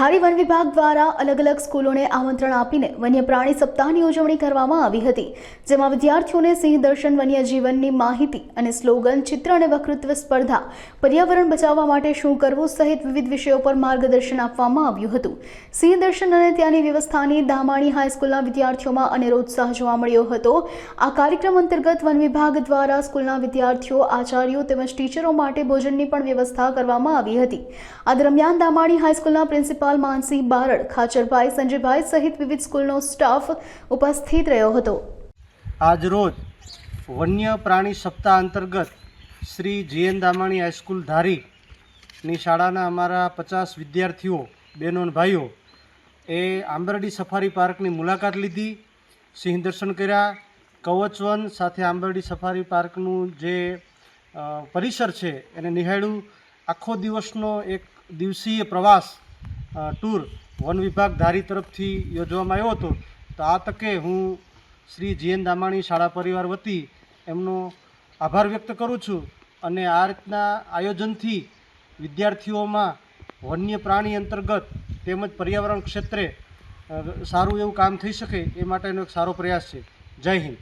ધારી one વિભાગ દ્વારા અલગ અલગ સ્કૂલોને આમંત્રણ આપીને વન્ય પ્રાણી સપ્તાહની ઉજવણી કરવામાં આવી હતી, જેમાં વિદ્યાર્થીઓને સિંહ દર્શન વન્ય જીવનની માહિતી અને સ્લોગન, ચિત્ર અને વકૃત્વ સ્પર્ધા, પર્યાવરણ બચાવવા માટે શું કરવું સહિત વિવિધ વિષયો પર માર્ગદર્શન આપવામાં આવ્યું હતું. સિંહ દર્શન અને ત્યાંની વ્યવસ્થાની દામાણી હાઈસ્કૂલના વિદ્યાર્થીઓમાં અનેરો ઉત્સાહ જોવા મળ્યો હતો. આ કાર્યક્રમ અંતર્ગત વન વિભાગ દ્વારા સ્કૂલના વિદ્યાર્થીઓ, આચાર્યો તેમજ ટીચરો માટે ભોજનની પણ વ્યવસ્થા કરવામાં આવી હતી. આ દરમિયાન દામાણી હાઈસ્કૂલના પ્રિન્સિપાલ માનસિંહ બારડ, ખાચરભાઈ, સંજયભાઈ સહિત વિવિધ સ્કૂલનો સ્ટાફ ઉપસ્થિત રહ્યો હતો. આજરોજ વન્ય પ્રાણી સપ્તાહ અંતર્ગત શ્રી જીએન દામાણી હાઈસ્કૂલ ધારીની શાળાના અમારા પચાસ વિદ્યાર્થીઓ, બહેનો ભાઈઓ એ આંબરડી સફારી પાર્કની મુલાકાત લીધી, સિંહ દર્શન કર્યા કવચવન સાથે આંબરડી સફારી પાર્કનું જે પરિસર છે એને નિહાળ્યું. આખો દિવસનો એક દિવસીય પ્રવાસ ટૂર વન વિભાગ ધારી તરફથી યોજવામાં આવ્યો હતો. તો આ તકે હું શ્રી જીએન દામાણી શાળા પરિવાર વતી એમનો આભાર વ્યક્ત કરું છું અને આ રીતના આયોજનથી વિદ્યાર્થીઓમાં વન્ય પ્રાણી અંતર્ગત તેમજ પર્યાવરણ ક્ષેત્રે સારું એવું કામ થઈ શકે એ માટેનો એક સારો પ્રયાસ છે. જય હિન્દ.